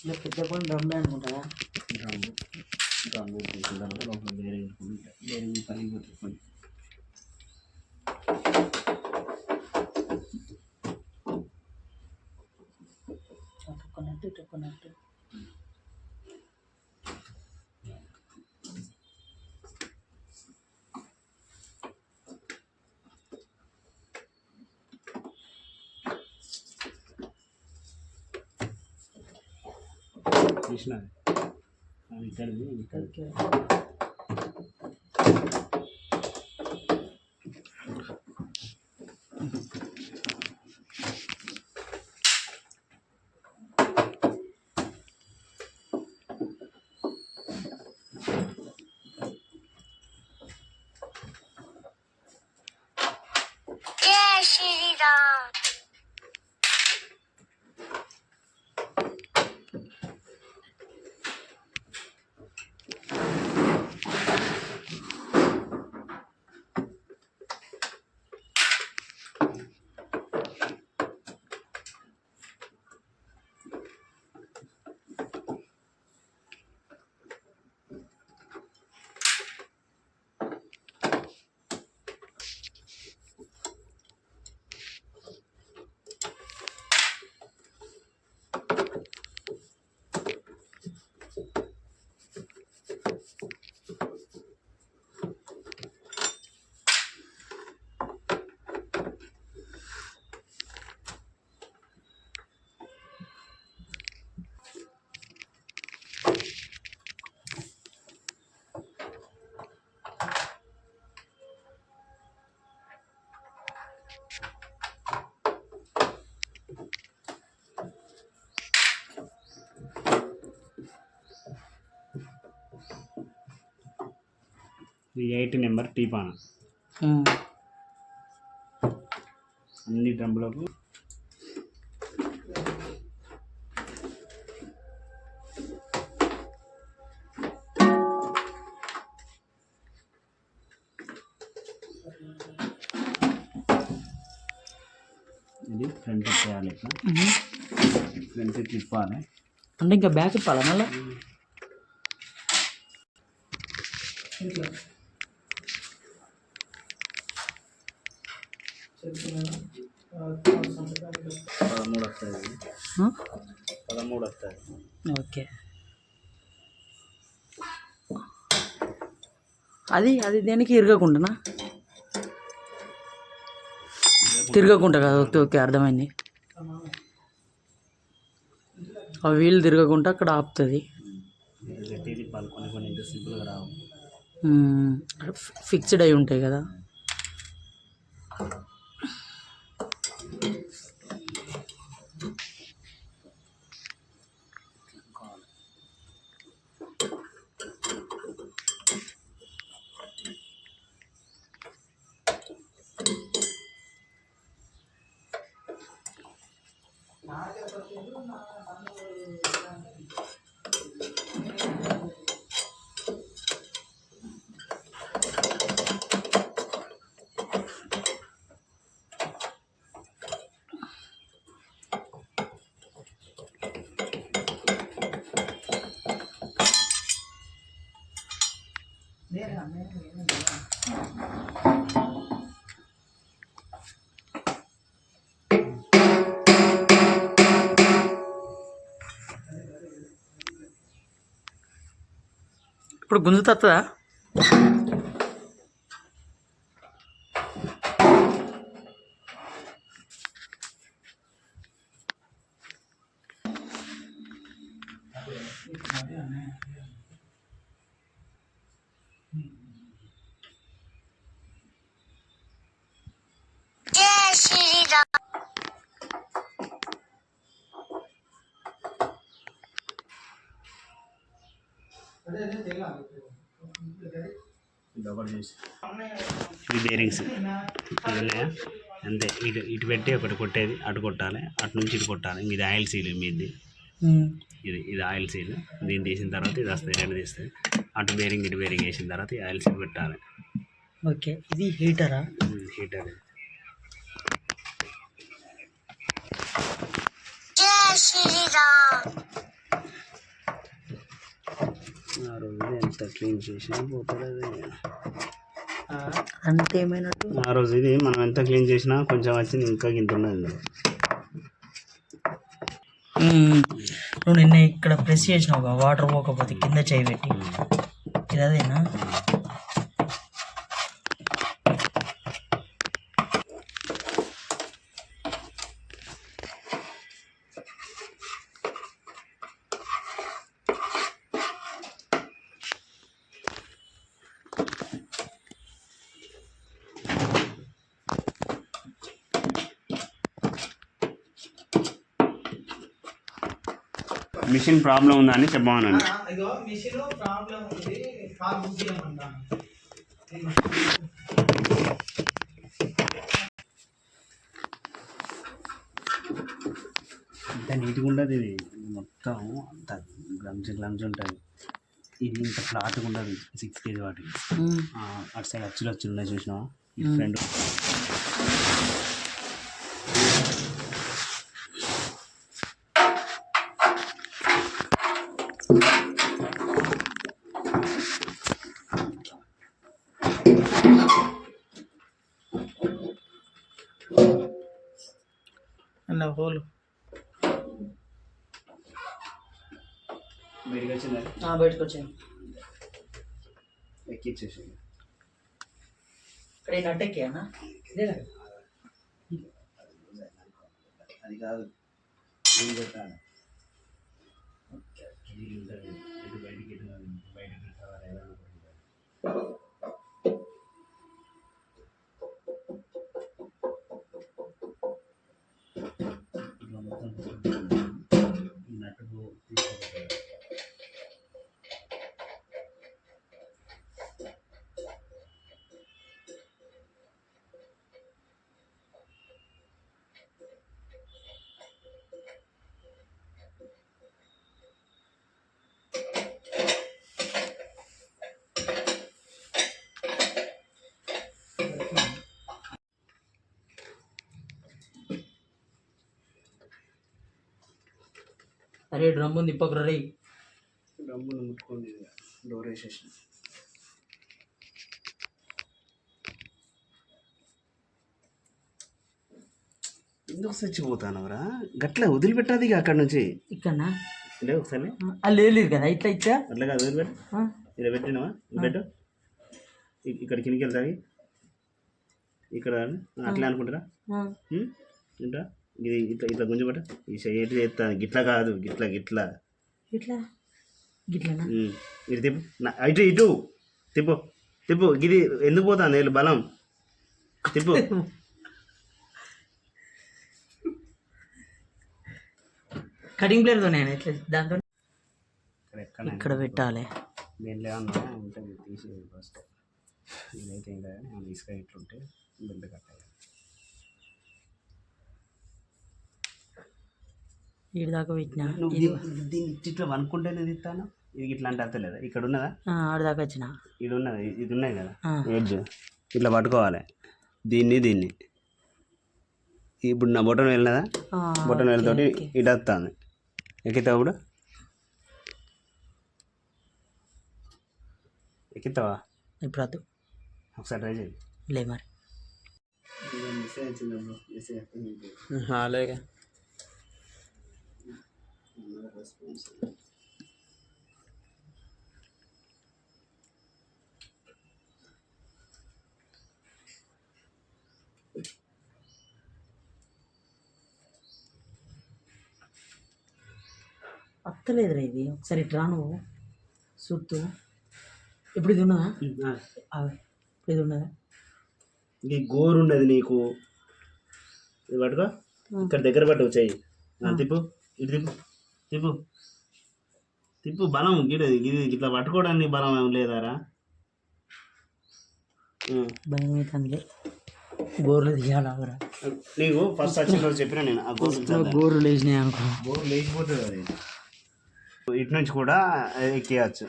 ఇలా పెద్ద పని డ్రమ్లే అనుకుంటారా డ్రమ్ము డ్రమ్ము తీసిన లోపల వేరే వేరే పని పోతుంది అటు కొన్నట్టు ఇటు కొన్నట్టు తీసిన ఇక్కడ ఇక్కడ ఇది ఎయిట్ నెంబర్ టీపాన్. అన్ని డ్రమ్ములకు. ఇది ఫ్రంట్ చేయాలి ఇట్లా. ఫ్రంట్ తిప్పాలి అంటే ఇంకా బ్యాక్ ఇప్పాలా మళ్ళీ? పదమూడు వస్తుంది పదమూడు వస్తుంది ఓకే. అది అది దేనికి ఇరగకుండానా? తిరగకుండా కదా. ఓకే ఓకే అర్థమైంది. ఆ వీలు తిరగకుండా అక్కడ ఆపుతుంది. ఫిక్స్డ్ అయి ఉంటాయి కదా. Mira, mira, mira, mira. Ram ఇది ఒకటి చేసి ఇది బేరింగ్స్ ఇవన్నాయా అంతే. ఇటు ఇటు పెట్టి ఒకటి కొట్టేది అటు కొట్టాలి అటు నుంచి ఇటు కొట్టాలి. మీది ఆయిల్ సీల్ మీది. ఇది ఇది ఆయిల్ సీల్ దీన్ని తీసిన తర్వాత ఇది వస్తుంది రెండు తీస్తుంది. అటు బేరింగ్ ఇటు బేరింగ్ వేసిన తర్వాత ఈ ఆయిల్ సీల్ పెట్టాలి. ఓకే. ఇది హీటరా? హీటర్ ఆ రోజు ఎంత క్లీన్ చేసినా అంతే ఏమైనట్టు ఆ రోజు ఇది మనం ఎంత క్లీన్ చేసినా కొంచెం వచ్చింది ఇంకా గింత ఉన్నది. నువ్వు నిన్న ఇక్కడ ప్రెస్ చేసినావు వాటర్ పోకపోతే కింద చేయి పెట్టి. ఇది మిషన్ ప్రాబ్లం ఉందని చెప్పమనండి. ఇగో మిషన్ ప్రాబ్లం ఉంది. బుక్ చేయమంటాను అంత నీట్గా ఉండదు ఇది. మొత్తం అంత గ్లమ్స్ గ్లమ్స్ ఉంటుంది. ఇది ఇంత ఫ్లాట్గా ఉండదు. సిక్స్ కేజీ వాటికి. ఆ, అటు సైడ్ అచ్చులు అచ్చులు ఉన్నాయి చూసినావా? ఈ బయటకు వచ్చింది బయటకు వచ్చాను ఎక్కిచ్చేసి ఇక్కడ ఈ నట్ ఎక్కానా అది కాదు. ఏం పెట్టాలి అరే డ్రమ్ ఉంది ఇప్పకు రే డబ్బులు ముట్టుకోండి డోర్ వేసేసి ఎందుకు చచ్చిపోతానవరా గట్ల వదిలిపెట్టాది ఇక అక్కడ నుంచి. ఇక్కడనా? లే ఒకసారి. లేదు కదా ఇట్లా ఇచ్చా అట్లా కాదు వదిలిపెట్టు. ఇలా పెట్టినావా? పెట్టు. ఇక్కడ కిందికి వెళ్తావి. ఇక్కడ అట్లా అనుకుంటారా? ఉం? ఏంటా ఇది ఇట్లా ఇట్లా గుంజబట్ట ఈ చెయ్యి చేస్తాను? గిట్లా కాదు. గిట్లా గిట్లా. ఇట్లా? గిట్లనా? ఉం. ఇటు తిప్పు. ఇటు ఇటు. తిప్పు. తిప్పు. ఇది ఎందుకు పోతాను వీళ్ళు బలం. తిప్పు. కటింగ్ ప్లేట్తో నేను ఇట్లా? దాంతో? ఇక్కడ పెట్టాలి. దీంట్లో ఏమన్నా ఉంటుంది తీసేది ఫస్ట్ ఇదైతే ఏమన్నా ఇసుక ఇట్లుంటే బిల్డ్ కట్టాలి వీడి దాకా పెట్టినా. దీన్ని ఇట్లా అనుకుంటేనే తిస్తాను? ఇది ఇట్లా అంటే అర్థలేదా ఇక్కడ ఉన్నదా? ఆడి దాకా వచ్చిన ఇది ఉన్నది? ఇది ఉన్నాయి కదా. ఎడ్జ్ ఇట్లా పట్టుకోవాలి. దీన్ని దీన్ని. ఇప్పుడు నా బొటన్ వెళ్ళినదా? బొటన్ వెళ్ళతోటి ఇటు వస్తుంది. ఎక్కితావా ఇప్పుడు? ఎక్కితావా? ఇప్పుడు వద్దు. ఒకసారి ట్రై చేయి. లే మరి. అలాగే వస్తలేదురా ఇది. ఒకసారి ఇట్లా నువ్వు. సుత్తు. ఇప్పుడు ఇది ఉన్నదా? ఇప్పుడు ఇది ఉన్నదా? ఇంక ఈ గోరు ఉన్నది నీకు. ఇది పట్టుకో. ఇక్కడ దగ్గర ఆ, తిప్పు. ఇటు తిప్పు. తిప్పు. తిప్పు బలం గిడ ఇది ఇట్లా పట్టుకోవడానికి బలం ఏం లేదారా? అవుతుంది గోర్లు నీకు ఫస్ట్ వచ్చిన రోజు చెప్పిన నేను ఆ గోరు గోర్లు లేచినాయి అనుకో. బోర్ లేచిపోతుంది అది. ఇటు నుంచి కూడా ఎక్కేయచ్చు.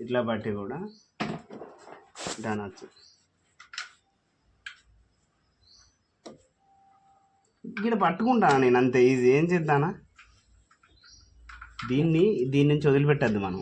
ఇట్లా బట్టి కూడా అనొచ్చు ఇక్కడ పట్టుకుంటాను నేను అంతే ఈజీ. ఏం చేద్దానా? దీన్ని దీని నుంచి వదిలిపెట్టద్దు మనం.